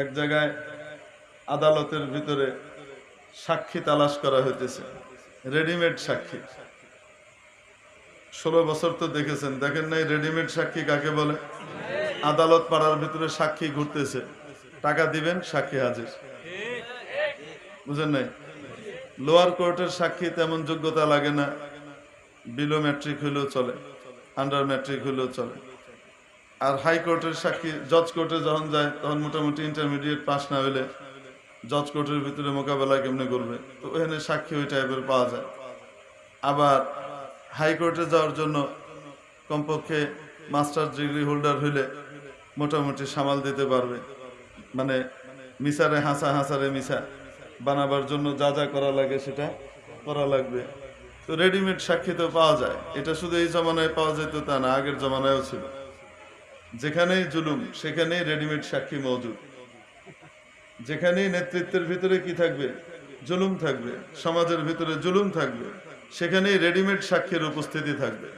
এক জায়গায় আদালতের ভিতরে সাক্ষী তালাশ করা হইতেছে। রেডিমেড সাক্ষী। ষোলো বছর তো দেখেছেন, দেখেন নাই রেডিমেড সাক্ষী কাকে বলে? আদালত পাড়ার ভিতরে সাক্ষী ঘুরতেছে। টাকা দিবেন, সাক্ষী হাজির। বুঝেন নাই? লোয়ার কোর্টের সাক্ষী তেমন যোগ্যতা লাগে না। বিলো ম্যাট্রিক হইলেও চলে, আন্ডার ম্যাট্রিক হইলেও চলে। আর হাইকোর্টের সাক্ষী জজ কোর্টে যখন যায়, তখন মোটামুটি ইন্টারমিডিয়েট পাস না হলে জজ কোর্টের ভিতরে মোকাবেলা কেমনে করবে? তো ওখানে সাক্ষী ওই টাইপের পাওয়া যায়। আবার হাইকোর্টে যাওয়ার জন্য কমপক্ষে মাস্টার ডিগ্রি হোল্ডার হইলে মোটামুটি সামাল দিতে পারবে। মানে মিসারে হাসা হাসারে মিসা বানাবার জন্য যা যা করা লাগে সেটা করা লাগবে। তো রেডিমেড সাক্ষী তো পাওয়া যায়। এটা শুধু এই জমানায় পাওয়া যেত তা না, আগের জমানায়ও ছিল। যেখানেই জুলুম সেখানেই রেডিমেড সাক্ষী মজুদ যেখানেই নেতৃত্বের ভিতরে কি থাকবে? জুলুম থাকবে। সমাজের ভিতরে জুলুম থাকবে। সেখানেই রেডিমেড সাক্ষীর উপস্থিতি থাকবে।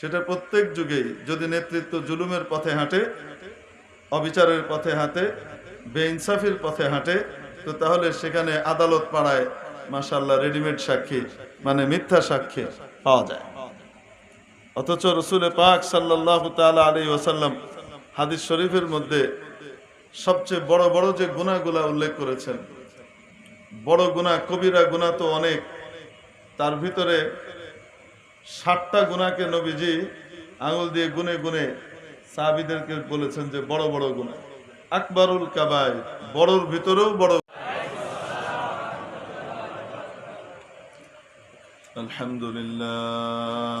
সেটা প্রত্যেক যুগেই যদি নেতৃত্ব জুলুমের পথে হাঁটে, অবিচারের পথে হাঁটে, বেইনসাফির পথে হাঁটে, তো তাহলে সেখানে আদালত পাড়ায় মাসাল্লাহ রেডিমেড সাক্ষী মানে মিথ্যা সাক্ষী পাওয়া যায়। অথচ রসুল পাক সাল্লাহ তালা আলী ওসাল্লাম হাদিস শরীফের মধ্যে সবচেয়ে বড় বড় যে গুণাগুলা উল্লেখ করেছেন। বড় গুণা কবিরা গুণা তো অনেক। তার ভিতরে ষাটটা গুণাকে নবীজি আঙুল দিয়ে গুনে গুনে সাহাবিদেরকে বলেছেন যে বড় বড় গুণা আকবরুল কাবাই বড়র ভিতরেও বড়। আলহামদুলিল্লাহ।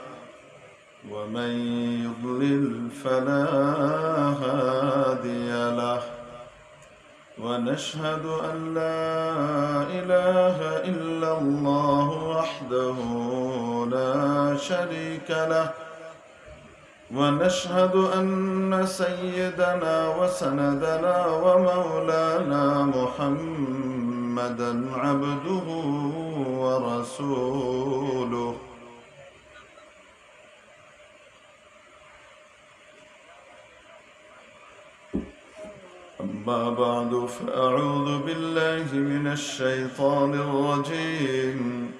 ومن يضلل فلا هادي له. ونشهد أن لا إله إلا الله وحده لا شريك له. ونشهد أن سيدنا وسندنا ومولانا محمدا عبده ورسوله. أما بعد فأعوذ بالله من الشيطان الرجيم.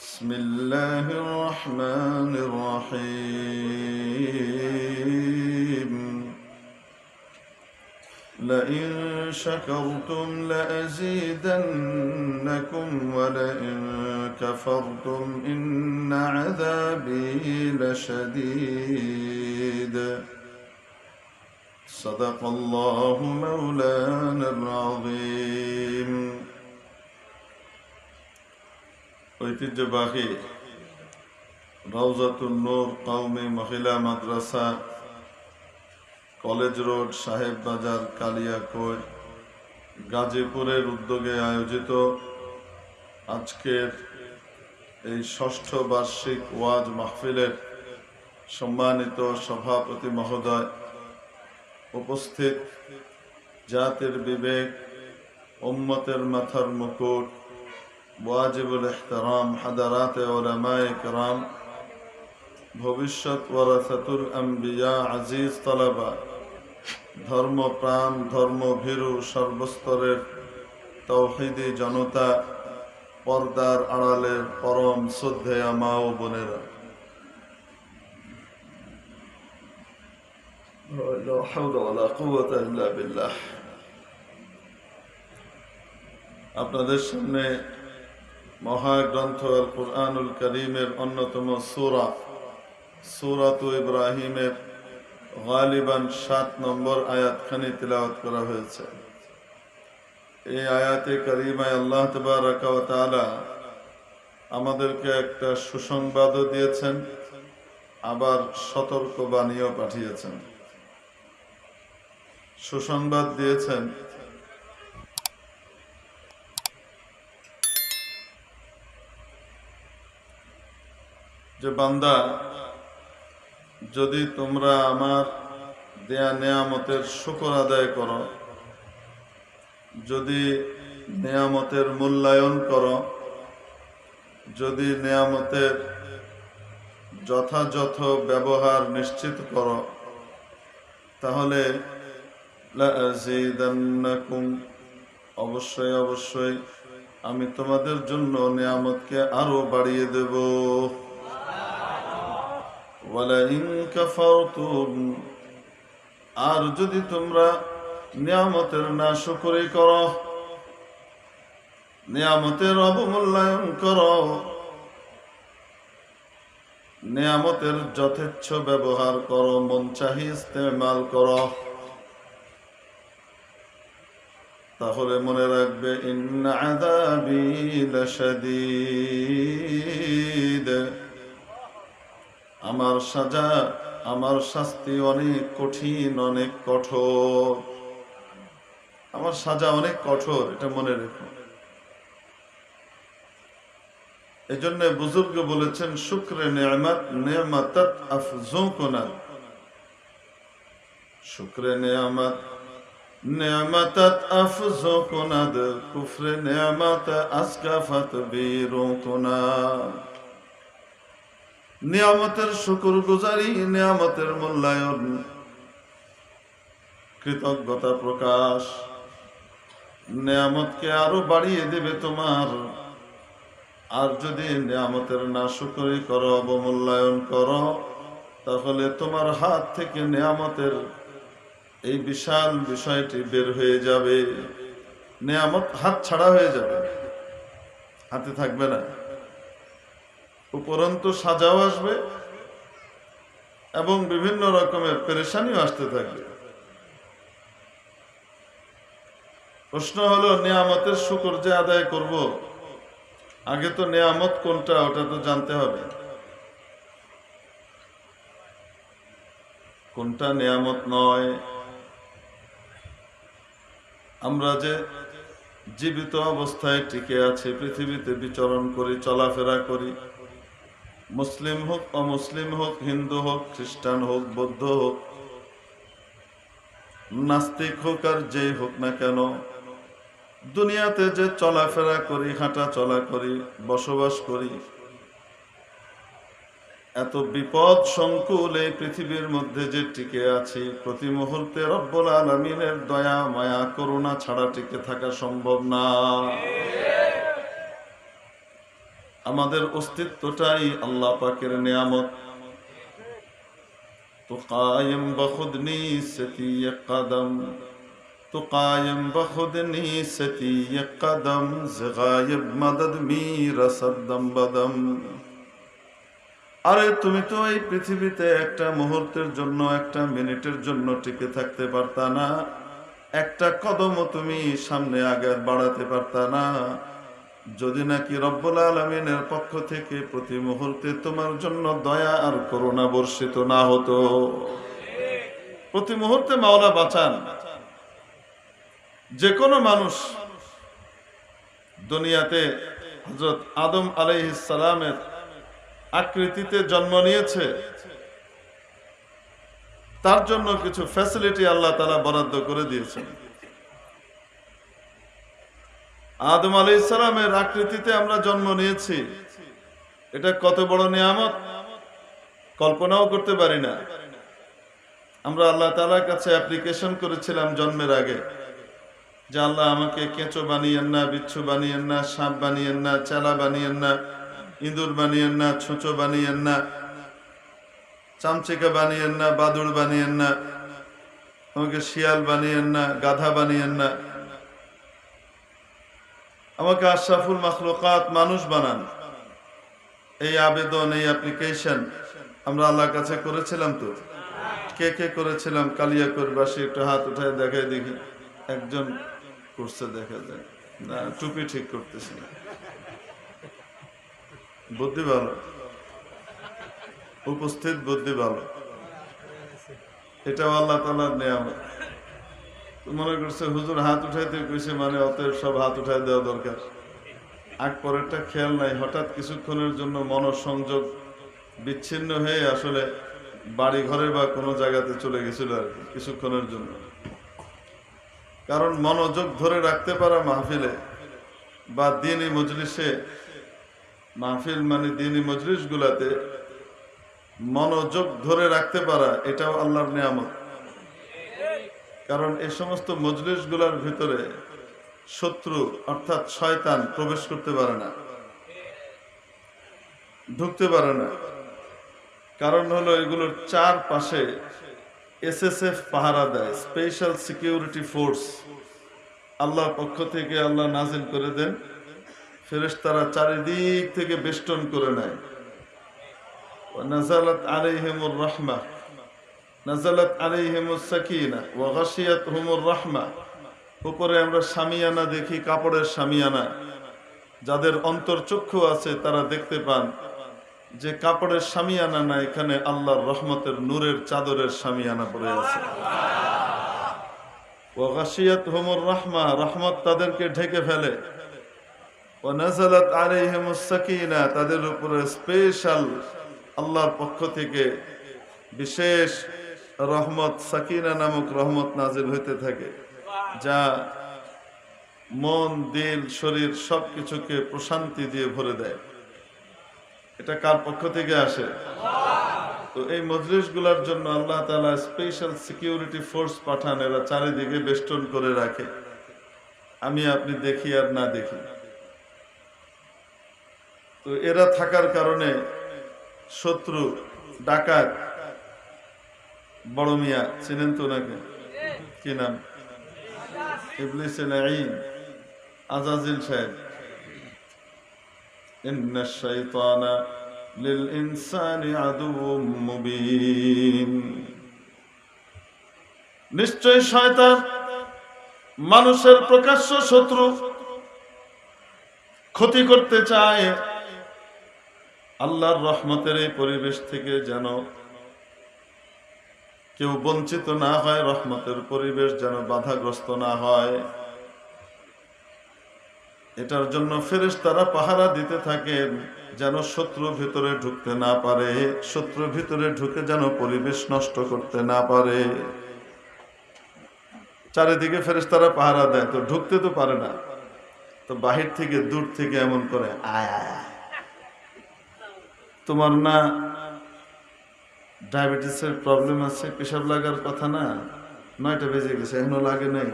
بسم الله الرحمن الرحيم. لئن شكرتم لأزيدنكم ولئن كفرتم إن عذابي لشديد. صدق الله مولانا العظيم ঐতিহ্যবাহী রওজাতুল নূর কওমি মহিলা মাদ্রাসা কলেজ রোড সাহেব বাজার কালিয়াকৈর গাজীপুরের উদ্যোগে আয়োজিত আজকের এই ষষ্ঠ বার্ষিক ওয়াজ মাহফিলের সম্মানিত সভাপতি মহোদয় উপস্থিত জাতির বিবেক, উম্মতের মাথার মুকুট, ওয়াজিবুল ইহতারাম, হাদারাতে ওলামায় কেরাম, ভবিষ্যৎ ওয়ারাসাতুল আম্বিয়া, আজিজ তালাবা ধর্ম ভীরু সর্বস্তরের তৌহিদি জনতা, পর্দার আড়ালের পরম শ্রদ্ধেয়া মা ও বোনেরা। لا حول ولا قوة إلا بالله আপনাদের সামনে মহাগ্রন্থ আল কুরআনুল করিমের অন্যতম সূরা সূরাতু ইব্রাহিমের গালিবান সাত নম্বর আয়াতখানি তিলাওয়াত করা হয়েছে এই আয়াতে করিমায় আল্লাহ তবারক ওয়া তাআলা আমাদেরকে একটা সুসংবাদও দিয়েছেন আবার সতর্ক বাণীও পাঠিয়েছেন সুসংবাদ দিয়েছেন। যে বান্দা, যদি তোমরা আমার দেয়া নেয়ামতের শুকর আদায় করো, যদি নেয়ামতের মূল্যায়ন করো, যদি নেয়ামতের যথাযথ ব্যবহার নিশ্চিত করো, তাহলে লাযীদান্নাকুম অবশ্যই অবশ্যই। আমি তোমাদের জন্য নিয়ামতকে আরও বাড়িয়ে দেব। আর যদি তোমরা নিয়ামতের না শুকরি করো, নিয়ামতের অবমূল্যায়ন করো, নিয়ামতের যথেচ্ছ ব্যবহার করো, মন চাহি ইস্তেমাল করো। তাহলে মনে রাখবে আমার সাজা, আমার শাস্তি অনেক কঠিন, অনেক কঠোর। আমার সাজা অনেক কঠোর, এটা মনে রেখো। এজন্য বুজুর্গ বলেছেন, শুক্রে নেয়ামত, নেয়ামাতাত আফজুকুনা। শুক্রে নেয়ামত নেয়ামাতাত আফজুকুনাদ, কুফরে নেয়ামাত আসকাফাত বীরুকুনা। নিয়ামতের শুকুর গুজারি নিয়ামতের মূল্যায়ন, কৃতজ্ঞতা প্রকাশ। নিয়ামতকে আরও বাড়িয়ে দেবে তোমার। আর যদি নিয়ামতের না শুকরি করো, অবমূল্যায়ন করো, তাহলে তোমার হাত থেকে নিয়ামতের এই বিশাল বিষয়টি বের হয়ে যাবে। নিয়ামত হাত ছাড়া হয়ে যাবে। হাতে থাকবে না। উপরন্তু সাজাও আসবে এবং বিভিন্ন রকমের পেরেশানিও আসতে থাকবে। প্রশ্ন হলো, নিয়ামতের শুকর যে আদায় করব? আগে তো নিয়ামত কোনটা, ওটা তো জানতে হবে। কোনটা নিয়ামত নয় আমরা যে জীবিত অবস্থায় টিকে আছে, পৃথিবীতে বিচরণ করি, চলাফেরা করি, মুসলিম হোক, অমুসলিম হোক, হিন্দু হোক, খ্রিস্টান হোক, বৌদ্ধ হোক, নাস্তিক হোক আর যেই হোক না কেন, দুনিয়াতে যে চলাফেরা করি, হাঁটা চলা করি, বসবাস করি এত বিপদ সংকুল এই পৃথিবীর মধ্যে যে টিকে আছি, প্রতি মুহূর্তে রব্বুল আলমিনের দয়া, মায়া, করুণা ছাড়া টিকে থাকা সম্ভব না। আমাদের অস্তিত্বটাই আল্লাহ পাকের নিয়ামত। তো কায়েম বখুদনি সেতি কদম তো কায়েম বখুদনি সেতি কদম জগায়েব মদদ মি রসদম বদম। আরে তুমি তো এই পৃথিবীতে একটা মুহূর্তের জন্য, একটা মিনিটের জন্য টিকে থাকতে পারতা না। একটা কদমও তুমি সামনে আগে বাড়াতে পারতা না। যদি নাকি রব্বুল আলমিনের পক্ষ থেকে প্রতি মুহূর্তে তোমার জন্য দয়া আর করুণা বর্ষিত না হতো। প্রতি মুহূর্তে মাওলা বাঁচান। যে কোনো মানুষ দুনিয়াতে হজরত আদম আলাইহিসালামের আকৃতিতে জন্ম নিয়েছে। তার জন্য কিছু ফ্যাসিলিটি আল্লাহ তালা বরাদ্দ করে দিয়েছেন। আদম আলি ইসলামের আকৃতিতে আমরা জন্ম নিয়েছি। এটা কত বড় নিয়ামত? কল্পনাও করতে পারি না। আমরা আল্লাহ তালার কাছে অ্যাপ্লিকেশন করেছিলাম জন্মের আগে। যে আল্লাহ আমাকে কেঁচো বানিয়েন না, বিচ্ছু বানিয়েন না, সাপ বানিয়েন না, চেলা বানিয়েন না ইঁদুর বানিয়েন না, ছুঁচো বানিয়েন না, চামচিকা বানিয়েন না, বাদুড় বানিয়েন না আমাকে শিয়াল বানিয়েন না, গাধা বানিয়েন না। আমাকে আশরাফুল মাখলুকাত মানুষ বানান। এই আবেদন, এই অ্যাপ্লিকেশন আমরা আল্লাহর কাছে করেছিলাম তো? কে কে করেছিলাম? কালিয়াকরবাসী একটু হাত উঠায় দেখায় দেখি। একজন করছে দেখা যায়। না, টুপি ঠিক করতেছি না। বুদ্ধি ভালো। উপস্থিত বুদ্ধি ভালো। এটাও আল্লাহ তালার নিয়ামত। তো মনে করছে, হুজুর হাত উঠাইতে কইছে মানে অতএব সব হাত উঠাই দেওয়া দরকার। আগ পরেরটা খেয়াল নাই, হঠাৎ কিছুক্ষণের জন্য মনসংযোগ বিচ্ছিন্ন হয়ে আসলে বাড়ি ঘরে বা কোনো জায়গাতে চলে গেছিল আর কিছুক্ষণের জন্য। কারণ মনোযোগ ধরে রাখতে পারা মাহফিলে বা দিনই মজলিসে মাহফিল মানে দিনই মজলিস গুলাতে মনোযোগ ধরে রাখতে পারা, এটাও আল্লাহর নিয়ামত। কারণ এই সমস্ত মজলিসগুলার ভিতরে শত্রু অর্থাৎ শয়তান প্রবেশ করতে পারে না, ঢুকতে পারে না। কারণ হলো এগুলোর চার পাশে এসএসএফ পাহারা দেয় স্পেশাল সিকিউরিটি ফোর্স আল্লাহর পক্ষ থেকে আল্লাহ নাজিল করে দেন। ফেরেশতারা চারিদিক থেকে বেষ্টন করে নেয়। নাজালাত নাজালাত আলাইহিমুস সাকিনা, ওয়া গাশিয়াতহুমুর রাহমা। উপরে আমরা সামিয়ানা দেখি, কাপড়ের সামিয়ানা। যাদের অন্তর্চক্ষু আছে, তারা দেখতে পান যে কাপড়ের সামিয়ানা না, এখানে আল্লাহর রহমতের নূরের চাদরের সামিয়ানা পড়ে আছে। ওয়াগাশিয়াত হোমর রহমা, রহমত তাদেরকে ঢেকে ফেলে। ও নাজালাত আলাইহিমুস সাকিনা, তাদের উপরে স্পেশাল আল্লাহর পক্ষ থেকে বিশেষ রহমত, সাকিনা নামক রহমত নাজিল হইতে থাকে, যা মন, দিল, শরীর সবকিছুকে প্রশান্তি দিয়ে ভরে দেয়। এটা কার পক্ষ থেকে আসে? তো এই মজলিসগুলার জন্য আল্লাহ তালা স্পেশাল সিকিউরিটি ফোর্স পাঠান, এরা চারিদিকে বেষ্টন করে রাখে। আমি, আপনি দেখি আর না দেখি। তো এরা থাকার কারণে শত্রু ডাকাত বড় মিয়া চিনেন তো নাকি কি নাম ইবলিস লাঈন আজাজিল সাহেব إن الشيطان للإنسان عدو مبين নিশ্চয় শয়তান মানুষের প্রকাশ্য শত্রু ক্ষতি করতে চায় আল্লাহর রহমতের এই পরিবেশ থেকে যেন কেউ বঞ্চিত না হয়, রহমতের পরিবেশ যেন বাধাগ্রস্ত না হয় এটার জন্য ফেরেশ তারা পাহারা দিতে থাকেন, যেন শত্রু ভিতরে ঢুকতে না পারে, শত্রু ভিতরে ঢুকে যেন পরিবেশ নষ্ট করতে না পারে চারিদিকে ফেরেশ তারা পাহারা দেয়, তো ঢুকতে তো পারে না, তো বাহির থেকে, দূর থেকে এমন করে, আয় আয় আয়। তোমার না ডায়াবেটিসের প্রবলেম আছে, পেশাব লাগার কথা না? নয়টা বেজে গেছে, এখনও লাগে নাই।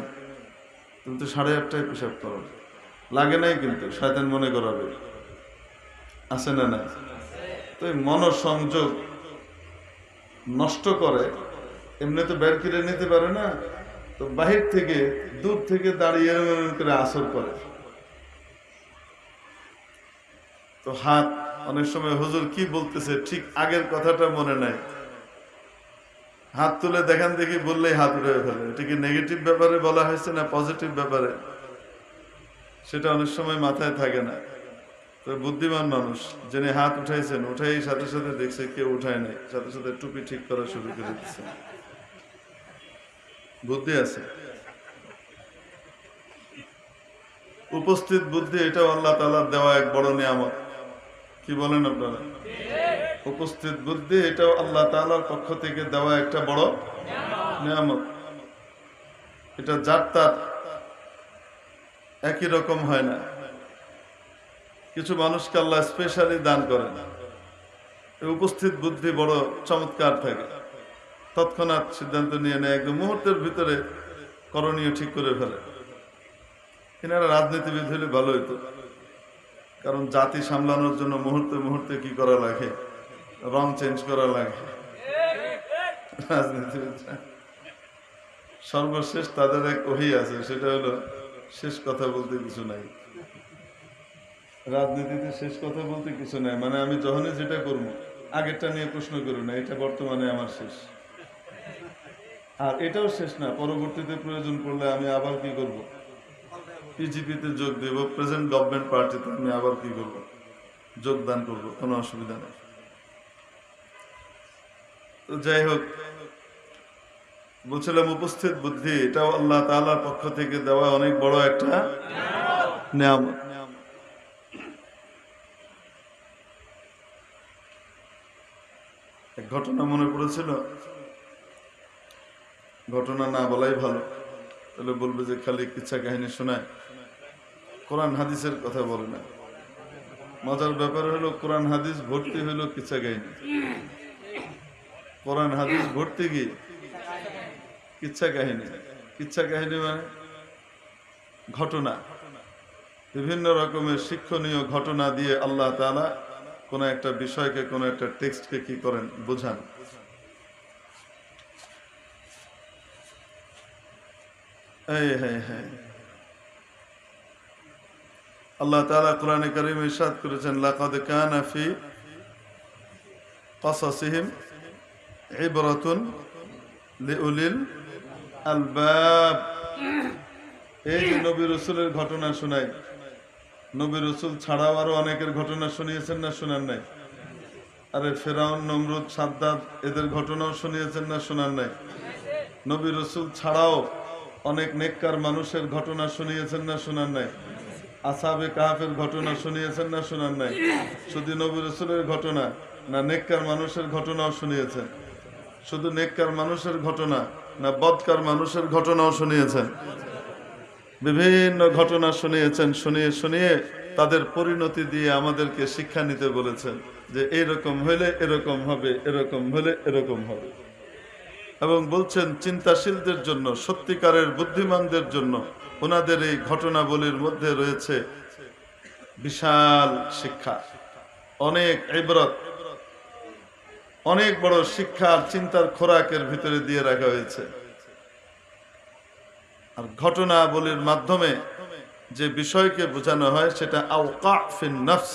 তুমি তো সাড়ে আটটায় পেশাব করো। লাগে নাই কিন্তু, শয়তান মনে করাবে। আছে না না তো এই মনসংযোগ নষ্ট করে, এমনি তো বের কিনে নিতে পারে না, তো বাহির থেকে, দূর থেকে দাঁড়িয়ে করে আসর করে। তো হাত অনেক সময় হুজুর কি বলতেছে? ঠিক আগের কথাটা মনে নাই। হাত তুলে দেখান দেখি বললেই হাত উঠে ফেলে। এটা কি নেগেটিভ ব্যাপারে বলা হয়েছে না পজিটিভ ব্যাপারে? সেটা অনেক সময় মাথায় থাকে না। তো বুদ্ধিমান মানুষ, যিনি হাত উঠাইছেন উঠাই সাথে সাথে দেখছে কেউ উঠায় নাই। সাথে সাথে টুপি ঠিক করা শুরু করে দিচ্ছে বুদ্ধি আছে। উপস্থিত বুদ্ধি, এটাও আল্লাহ তালার দেওয়া এক বড় নিয়ামত। কি বলেন আপনারা? উপস্থিত বুদ্ধি, এটাও আল্লাহ তালার পক্ষ থেকে দেওয়া একটা বড় নিয়ামত। এটা যার তার একই রকম হয় না। কিছু মানুষকে আল্লাহ স্পেশালি দান করেন। এই উপস্থিত বুদ্ধি বড় চমৎকার থাকে। তৎক্ষণাৎ সিদ্ধান্ত নিয়ে নেয়, একদম মুহূর্তের ভিতরে করণীয় ঠিক করে ফেলে। এনারা রাজনীতিবিদ হলে ভালো হইতো। কারণ জাতি সামলানোর জন্য মুহূর্তে মুহূর্তে কি করা লাগে? রং চেঞ্জ করা লাগে। সর্বশেষ তাদের এক ওহি আছে, সেটা হলো শেষ কথা বলতে কিছু নাই। রাজনীতিতে শেষ কথা বলতে কিছু নাই। মানে আমি যখনই যেটা করব, আগেরটা নিয়ে প্রশ্ন করব না, এটা বর্তমানে আমার শেষ। আর এটাও শেষ না, পরবর্তীতে প্রয়োজন পড়লে আমি আবার কি করব? পিজিপিতে যোগ দেব প্রেজেন্ট গভর্নমেন্ট পার্টিতে আমি আবার কি করব? যোগদান করব, কোনো অসুবিধা নেই। তো যাই হোক, বলছিলাম উপস্থিত বুদ্ধি, এটাও আল্লাহ তাআলার পক্ষ থেকে দেওয়া অনেক বড় একটা নিয়ামত। ঘটনা মনে পড়েছিল? ঘটনা না বলাই ভালো। তাহলে বলবে যে খালি কিচ্ছা কাহিনী শোনায়। কোরআন হাদিসের কথা বলে না। মজার ব্যাপার হলো কোরআন হাদিস ভর্তি হলো কিচ্ছা কাহিনী। কোরআন হাদিস ভর্তি কি? কিচ্ছা কাহিনী। কিচ্ছা কাহিনী মানে ঘটনা। বিভিন্ন রকমের শিক্ষণীয় ঘটনা দিয়ে আল্লাহ তালা কোন একটা বিষয়কে, কোনো একটা টেক্সটকে কি করেন বোঝান। এই হ্যাঁ হ্যাঁ আল্লাহ তাআলা কোরআনে কারীমে ইরশাদ করেছেন লাকাদ কানা ফি قصصهم عبرة লিউলিল আলবাব এই যে নবী রসুলের ঘটনা শোনাই নবী রসুল ছাড়াও আরো অনেকের ঘটনা শুনিয়েছেন না শোনার নাই আরে ফেরাউন নমরুদ সাদ্দাদ এদের ঘটনাও শুনিয়েছেন না শোনার নাই নবী রসুল ছাড়াও অনেক নেককার মানুষের ঘটনা শুনিয়েছেন না শোনার নাই। আসাবে কাহাফের ঘটনা শুনিয়েছেন না শোনার নাই। শুধু নবী রসুলের ঘটনা না, নেককার মানুষের ঘটনাও শুনিয়েছেন। শুধু নেককার মানুষের ঘটনা না, বদকার মানুষের ঘটনাও শুনিয়েছেন। বিভিন্ন ঘটনা শুনিয়েছেন, শুনিয়ে শুনিয়ে তাদের পরিণতি দিয়ে আমাদেরকে শিক্ষা নিতে বলেছেন যে এরকম হলে এরকম হবে, এরকম হলে এরকম হবে। এবং বলছেন, চিন্তাশীলদের জন্য, সত্যিকারের বুদ্ধিমানদের জন্য ওনাদের এই ঘটনাবলীর মধ্যে রয়েছে বিশাল শিক্ষা, অনেক ইবরত, অনেক বড় শিক্ষার চিন্তার খোরাকের ভিতরে দিয়ে রাখা হয়েছে। আর ঘটনাবলীর মাধ্যমে যে বিষয়কে বোঝানো হয়, সেটা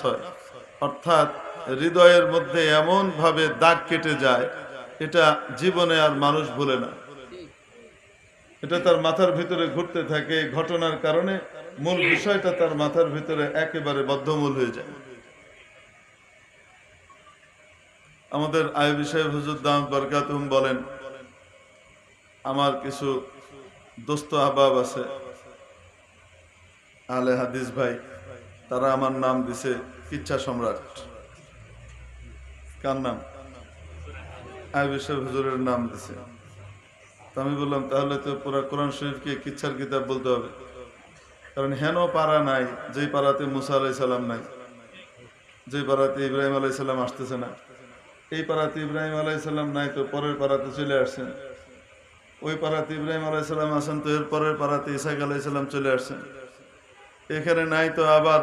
হয়। অর্থাৎ হৃদয়ের মধ্যে এমন ভাবে দাগ কেটে যায় এটা জীবনে আর মানুষ ভুলে না। এটা তার মাথার ভিতরে ঘুরতে থাকে, ঘটনার কারণে মূল বিষয়টা তার মাথার ভিতরে একেবারে বদ্ধমূল হয়ে যায়। আমাদের আয় বিষয় হুজুর দাম বরকাতুম বলেন, আমার কিছু দোস্ত আহবাব আছে আলে হাদিস ভাই, তারা আমার নাম দিছে কিচ্ছা সম্রাট। কার নাম? আয় বিষয় হুজুরের নাম দিছে। তো আমি বললাম, তাহলে তো পুরো কোরআন শরীফকে কিচ্ছার কিতাব বলতে হবে। কারণ হেন পাড়া নাই, যেই পাড়াতে মুসা আলাই সালাম নাই, যেই পাড়াতে ইব্রাহিম আলাই সালাম আসতেছে না। এই পাড়াতে ইব্রাহিম আলাইসাল্লাম নাই তো পরের পাড়াতে চলে আসছেন। ওই পাড়াতে ইব্রাহিম আলাইসাল্লাম আসেন তো এর পরের পাড়াতে ইসাক আলাইসাল্লাম চলে আসছেন। এখানে নাই তো আবার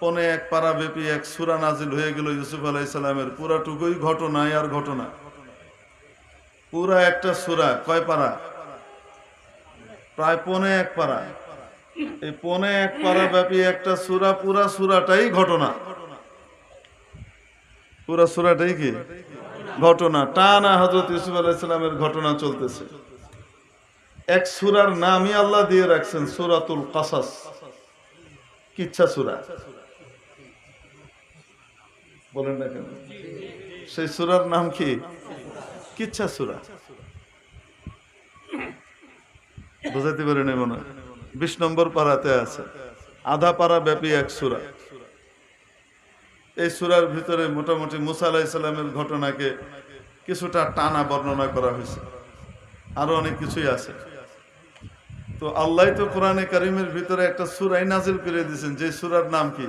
পনে এক পাড়া ব্যাপী এক সুরা নাজিল হয়ে গেল ইউসুফ আলাইসাল্লামের পুরাটুকুই ঘটনায় আর ঘটনা। পুরা একটা সুরা, কয় পাড়া প্রায় পনে এক পাড়া এই পনে এক পাড়া ব্যাপী একটা সুরা, পুরা সুরাটাই ঘটনা। পুরা সুরাটাই কি? ঘটনা। টানা হজরত ইউসুফ আলাইসালামের ঘটনা চলতেছে। এক সুরার নামই আল্লাহ দিয়ে রাখছেন, সুরাতুল কাসাস। কিচ্ছা সুরা? বলেন না কেন? সেই সুরার নাম কি? কিচ্ছা সুরা। বুঝাতে পারি না মনে। বিশ নম্বর পাড়াতে আছে। আধা পাড়া ব্যাপী এক সুরা। এই সুরার ভিতরে মোটামুটি মুসা আলাহিসাল্লামের ঘটনাকে কিছুটা টানা বর্ণনা করা হয়েছে। আরও অনেক কিছুই আছে। তো আল্লাহ তো কোরআনে কারিমের ভিতরে একটা সুরাই নাজিল করে দিয়েছেন। যে সুরার নাম কি?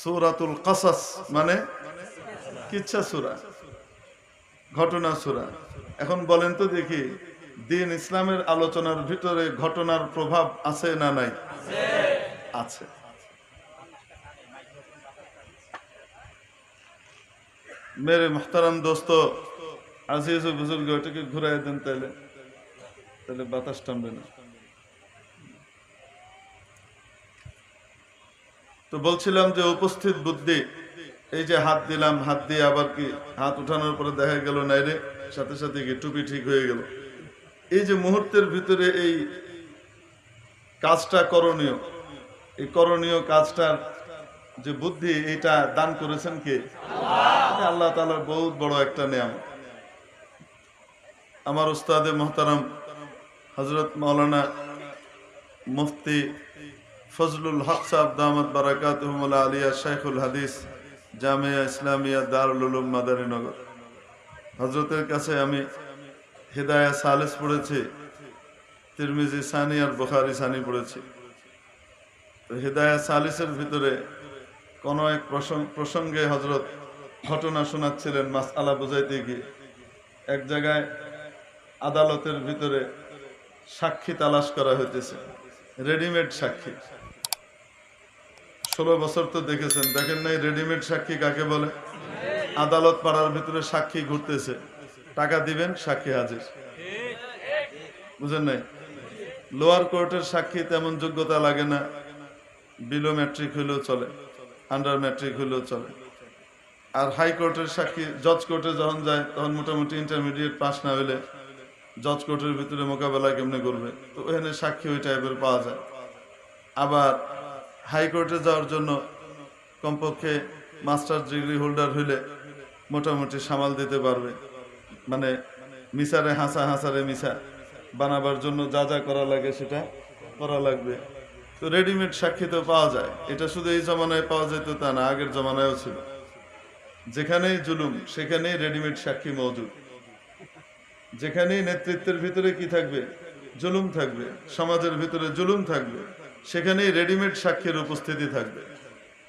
সুরাতুল কাসাস মানে কিচ্ছা সুরা। ঘটনা সুরা এখন বলেন তো দেখি, দিন ইসলামের আলোচনার ভিতরে ঘটনার প্রভাব আছে না নাই? আছে। মেরে মোহতারাম দোস্ত, আজিজ বুজুর্গ ওটাকে ঘুরাই দেন তাহলে তাহলে বাতাস টানবে না। তো বলছিলাম যে উপস্থিত বুদ্ধি এই যে হাত দিলাম, হাত দিয়ে আবার কি হাত উঠানোর পরে দেখা গেল নাইরে সাথে সাথে কি টুপি ঠিক হয়ে গেল। এই যে মুহূর্তের ভিতরে এই কাজটা করণীয়, এই করণীয় কাজটার যে বুদ্ধি এটা দান করেছেন কে? আল্লাহ তালার বহুত বড় একটা নিয়ম আমার উস্তাদে মোহতারাম হজরত মৌলানা মুফতি ফজলুল হক সাহেব দামদ বারাকাত আলিয়া শেখুল হাদিস জামিয়া ইসলামিয়া দারুল উলুম মাদারীনগর হজরতের কাছে আমি হেদায়া সালেস পড়েছি, তিরমিজি সানি আর বুখারি সানি পড়েছি। তো হেদায়া সালিসের ভিতরে কোনো এক প্রসঙ্গ- হজরত ঘটনা শোনাচ্ছিলেন মাস আলা বুঝাইতে গিয়ে। এক জায়গায় আদালতের ভিতরে সাক্ষী তালাশ করা হইতেছে, রেডিমেড সাক্ষী। ষোলো বছর তো দেখেছেন। দেখেন নাই রেডিমেড সাক্ষী কাকে বলে? আদালত পাড়ার ভিতরে সাক্ষী ঘুরতেছে। টাকা দিবেন, সাক্ষী হাজির। বুঝেন নাই? লোয়ার কোর্টের সাক্ষী তেমন যোগ্যতা লাগে না। বিলো ম্যাট্রিক হইলেও চলে, আন্ডার ম্যাট্রিক হইলেও চলে। আর হাইকোর্টের সাক্ষী, জজ কোর্টে যখন যায়, তখন মোটামুটি ইন্টারমিডিয়েট পাস না হইলে জজ কোর্টের ভিতরে মোকাবেলা কেমনে করবে? তো ওখানে সাক্ষী ওই টাইপের পাওয়া যায়। আবার হাইকোর্টে যাওয়ার জন্য কমপক্ষে মাস্টার ডিগ্রি হোল্ডার হইলে মোটামুটি সামাল দিতে পারবে। মানে মিসারে হাসা হাসারে মিসা বানাবার জন্য যা যা করা লাগে সেটা করা লাগবে। তো রেডিমেড সাক্ষী তো পাওয়া যায়। এটা শুধু এই জমানায় পাওয়া যেত তা না, আগের জমানায়ও ছিল। যেখানেই জুলুম, সেখানেই রেডিমেড সাক্ষী মজুদ। যেখানেই নেতৃত্বের ভিতরে কি থাকবে? জুলুম থাকবে। সমাজের ভিতরে জুলুম থাকবে। সেখানেই রেডিমেড সাক্ষীর উপস্থিতি থাকবে।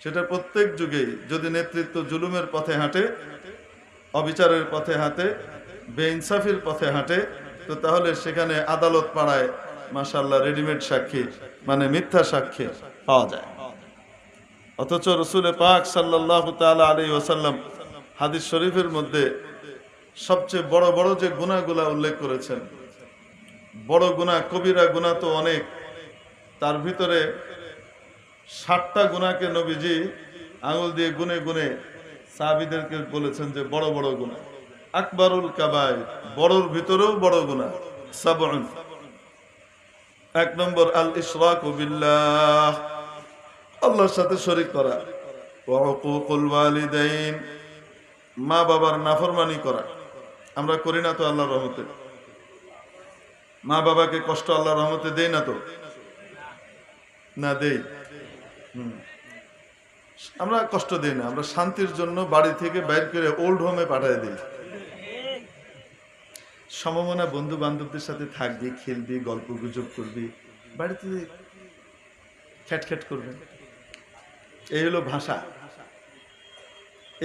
সেটা প্রত্যেক যুগেই যদি নেতৃত্ব জুলুমের পথে হাঁটে, অবিচারের পথে হাঁটে, বেইনসাফির পথে হাঁটে, তো তাহলে সেখানে আদালত পাড়ায় মাসাল্লাহ রেডিমেড সাক্ষী মানে মিথ্যা সাক্ষী পাওয়া যায়। অথচ রসুলে পাক সাল্লাহ তালা আলী ওসাল্লাম হাদিস শরীফের মধ্যে সবচেয়ে বড় বড় যে গুণাগুলা উল্লেখ করেছেন, বড় গুণা কবিরা গুণা তো অনেক। তার ভিতরে ষাটটা গুণাকে নবীজি আঙুল দিয়ে গুনে গুনে সাহাবিদেরকে বলেছেন যে বড় বড় গুণা আকবরুল কাবাই বড়র ভিতরেও বড় গুণা সাবন এক নম্বর, আল বিল্লাহ। আল্লাহর সাথে শরিক করা। মা বাবার নাফরমানি করা। আমরা করি না তো আল্লাহর রহমতে। মা বাবাকে কষ্ট আল্লাহর রহমতে দেই না তো। না দেই। আমরা কষ্ট দিই না, আমরা শান্তির জন্য বাড়ি থেকে বাইর করে ওল্ড হোমে পাঠিয়ে দিই। সমমনা বন্ধু বান্ধবদের সাথে থাকবি, খেলবি, গল্প গুজব করবি, বাড়িতে খ্যাট করবে এই হলো ভাষা।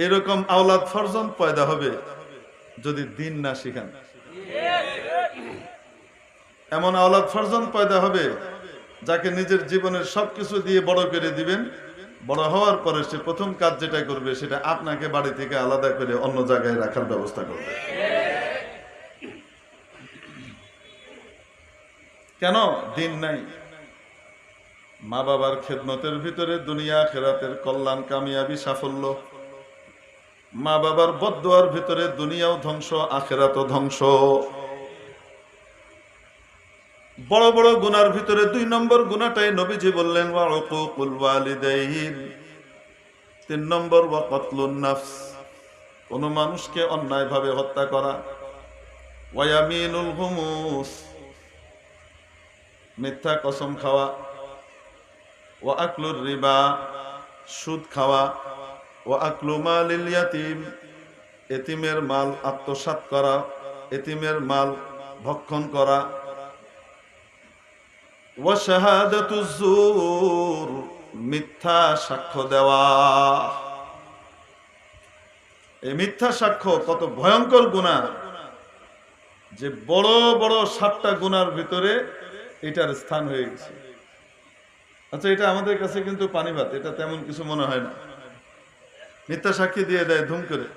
এরকম আওলাদ ফরজন পয়দা হবে যদি দিন না শিখান। এমন আওলাদ ফরজন পয়দা হবে যাকে নিজের জীবনের সবকিছু দিয়ে বড় করে দিবেন, বড় হওয়ার পরে সে প্রথম কাজ যেটা করবে, সেটা আপনাকে বাড়ি থেকে আলাদা করে অন্য জায়গায় রাখার ব্যবস্থা করবে। কেন? দিন নাই। মা বাবার খেদমতের ভিতরে দুনিয়া খেরাতের কল্যাণ, কামিয়াবি, সাফল্য। মা বাবার বদুয়ার ভিতরে দুনিয়াও ধ্বংস, আখেরাতও ধ্বংস। বড় বড় গুনার ভিতরে দুই নম্বর গুণাটাই নবীজি বললেন তিন নম্বর নাফস। কোন মানুষকে অন্যায়ভাবে হত্যা করা। ওয়ায়ামিনুল হুমুস। মিথ্যা কসম খাওয়া। ও আকলুর রিবা। সুদ খাওয়া। ও আকলু ইয়াতিম। এতিমের মাল আত্মসাৎ করা। এতিমের মাল ভক্ষণ করা। ও শাহাদাতুজুর মিথ্যা সাক্ষ্য দেওয়া। এই মিথ্যা সাক্ষ্য কত ভয়ঙ্কর গুণা। যে বড় বড় সাতটা গুনার ভিতরে এটার স্থান হয়ে গেছে। আচ্ছা এটা আমাদের কাছে কিন্তু পানিবাত, এটা তেমন কিছু মনে হয় না। মিথ্যা সাক্ষী দিয়ে দেয় ধুম করে।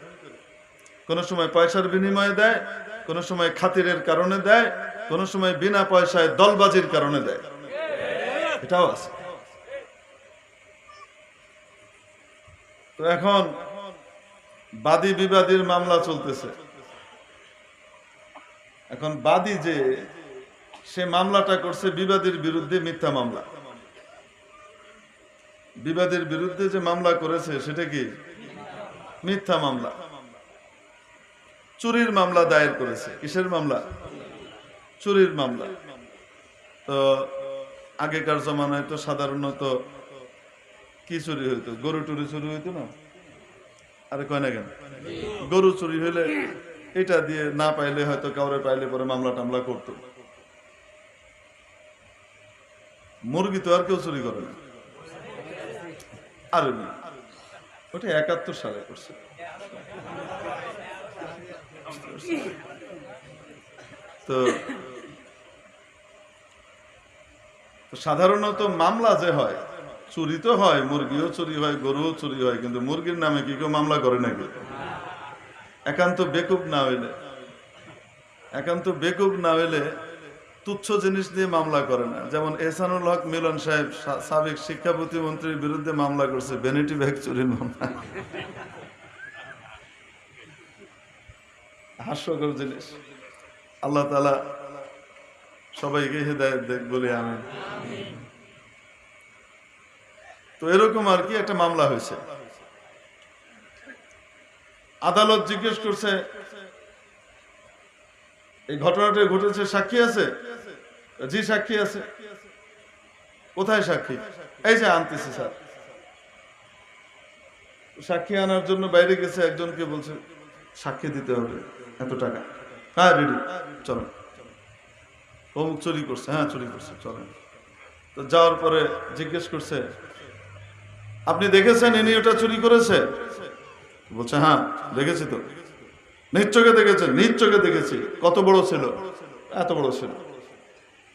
কোনো সময় পয়সার বিনিময়ে দেয়, কোনো সময় খাতিরের কারণে দেয় কোনো সময় বিনা পয়সায় দলবাজির কারণে দেয়। এটাও আছে। তো এখন বাদী বিবাদীর মামলা চলতেছে। এখন বাদী যে, সে মামলাটা করছে বিবাদীর বিরুদ্ধে মিথ্যা মামলা। বিবাদের বিরুদ্ধে যে মামলা করেছে, সেটা কি? মিথ্যা মামলা। চুরির মামলা দায়ের করেছে। কিসের মামলা? চুরির মামলা। তো আগেকার জমানায় তো সাধারণত কি চুরি হইতো? গরু টুরি চুরি হইতো না? আরে কয় না কেন? গরু চুরি হইলে এটা দিয়ে না পাইলে হয়তো কাউরে পাইলে পরে মামলা টামলা করতো। মুরগি তো আর কেউ চুরি করে না। আরে ওটা একাত্তর সালে করছে। তো তো সাধারণত মামলা যে হয়, চুরি তো হয়, মুরগিও চুরি হয়, গরুও চুরি হয়, কিন্তু মুরগির নামে কি কেউ মামলা করে নাকি? একান্ত বেকুব না হইলে, একান্ত বেকুব না হইলে তুচ্ছ জিনিস দিয়ে মামলা করে না। যেমন এহসানুল হক মিলন সাহেব সাবেক শিক্ষা প্রতিমন্ত্রীর বিরুদ্ধে মামলা করছে ভ্যানিটি ব্যাগ চুরির মামলা। হাস্যকর জিনিস। আল্লাহ তালা সবাইকে হৃদায়ত দেখ বলে আমি তো এরকম আর কি একটা মামলা হয়েছে। আদালত জিজ্ঞেস করছে, এই ঘটনাটা ঘটেছে, সাক্ষী আছে? জি, সাক্ষী আছে। কোথায় সাক্ষী? এই যে আনতেছি, স্যার। সাক্ষী আনার জন্য বাইরে গেছে, একজনকে বলছে, সাক্ষী দিতে হবে, এত টাকা। হ্যাঁ রেডি, চলো। অমুক চুরি করছে হ্যাঁ চুরি করছে চলেন তো যাওয়ার পরে জিজ্ঞেস করছে, আপনি দেখেছেন ইনি ওটা চুরি করেছে? বলছে হ্যাঁ দেখেছি তো। নিজ চোখে দেখেছেন নিজ চোখে দেখেছি। কত বড় ছিল? এত বড় ছিল।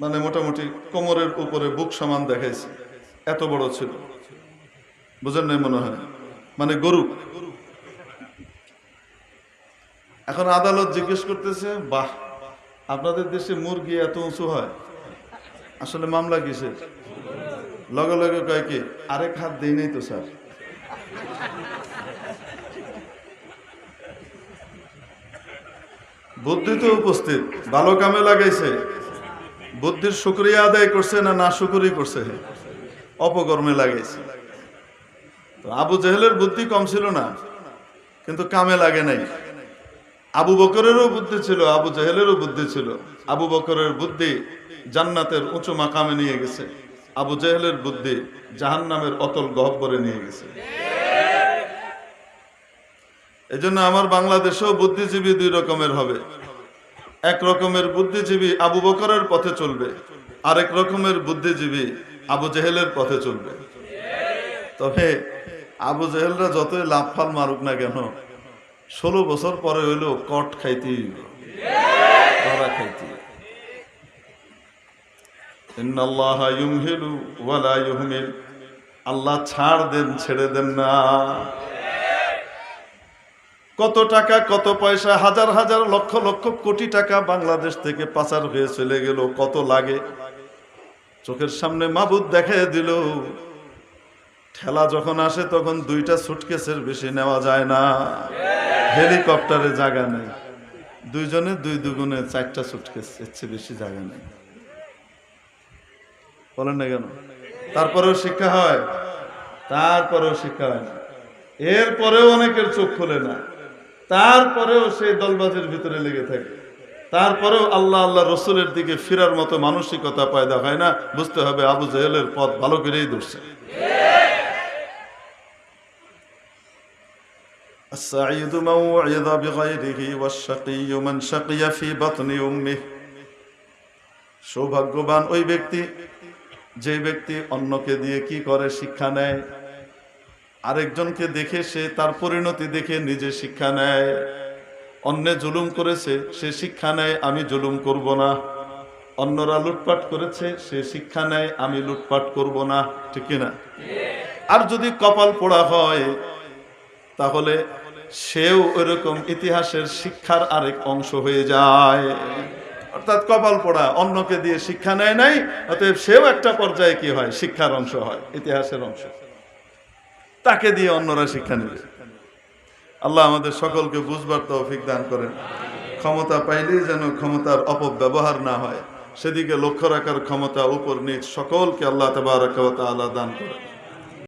মানে মোটামুটি কোমরের উপরে বুক সমান দেখাইছি, এত বড় ছিল। বুঝেন নাই মনে হয়। মানে গরু। এখন আদালত জিজ্ঞেস করতেছে, বাহ আপনাদের দেশে মুরগি এত উঁচু হয়? আসলে মামলা কিসের? লগে লগে কয় কি, আরেক হাত দেই নাই তো, স্যার। বুদ্ধি তো উপস্থিত, ভালো কামে লাগাইছে। বুদ্ধির শুক্রিয়া আদায় করছে না না শুকুরি করছে? অপকর্মে লাগাইছে। আবু জেহেলের বুদ্ধি কম ছিল না, কিন্তু কামে লাগে নাই। আবু বকরেরও বুদ্ধি ছিল, আবু জাহেলেরও বুদ্ধি ছিল। আবু বকরের বুদ্ধি জান্নাতের উঁচু মাকামে নিয়ে গেছে। আবু জাহেলের বুদ্ধি জাহান্নামের অতল গহ্বরে নিয়ে গেছে। এজন্য আমার বাংলাদেশেও বুদ্ধিজীবী দুই রকমের হবে। এক রকমের বুদ্ধিজীবী আবু বকরের পথে চলবে, আরেক রকমের বুদ্ধিজীবী আবু জেহেলের পথে চলবে। তবে আবু জেহেলরা যতই লাভ ফাল মারুক না কেন ষোলো বছর পরে হইল কট খাইতে ধরা খাইতে। আল্লাহ ছাড় দেন, ছেড়ে দেন না। কত টাকা, কত পয়সা, হাজার হাজার, লক্ষ লক্ষ কোটি টাকা বাংলাদেশ থেকে পাচার হয়ে চলে গেল, কত লাগে? চোখের সামনে মাবুদ দেখায় দিল, ঠেলা যখন আসে তখন দুইটা সুটকেসের বেশি নেওয়া যায় না। হেলিকপ্টারে জায়গা নেই। দুইজনে দুই দুগুণে চারটা সুটকেস এর বেশি জায়গা নেই। বলেন না কেন? তারপরেও শিক্ষা হয়, তারপরেও শিক্ষা হয় না। এরপরেও অনেকের চোখ খোলে না। তারপরেও সেই দলবাজির ভিতরে লেগে থাকে। তারপরেও আল্লাহ আল্লাহ রসুলের দিকে ফিরার মতো মানসিকতা পয়দা হয় না। বুঝতে হবে আবু জেহেলের পথ ভালো করেই ধরছে। السعيد من وعظ بغيره والشقي من شقي في بطن أمه সৌভাগ্যবান ওই ব্যক্তি যে ব্যক্তি অন্যকে দিয়ে কি করে শিক্ষা নেয় আরেকজনকে দেখে সে তার পরিণতি দেখে নিজে শিক্ষা নেয় অন্যে জুলুম করেছে সে শিক্ষা নেয় আমি জুলুম করব না অন্যরা লুটপাট করেছে সে শিক্ষা নেয় আমি লুটপাট করব না ঠিক না আর যদি কপাল পোড়া হয় তাহলে সেও ওইরকম ইতিহাসের শিক্ষার আরেক অংশ হয়ে যায়। অর্থাৎ কপাল পড়া, অন্যকে দিয়ে শিক্ষা নেয় নাই, অতএব সেও একটা পর্যায়ে কি হয়? শিক্ষার অংশ হয়, ইতিহাসের অংশ। তাকে দিয়ে অন্যরা শিক্ষা নেবে। আল্লাহ আমাদের সকলকে বুঝবার তৌফিক দান করেন। ক্ষমতা পাইলেই যেন ক্ষমতার অপব্যবহার না হয়। সেদিকে লক্ষ্য রাখার ক্ষমতা উপর নিচ সকলকে আল্লাহ তবারক দান করেন।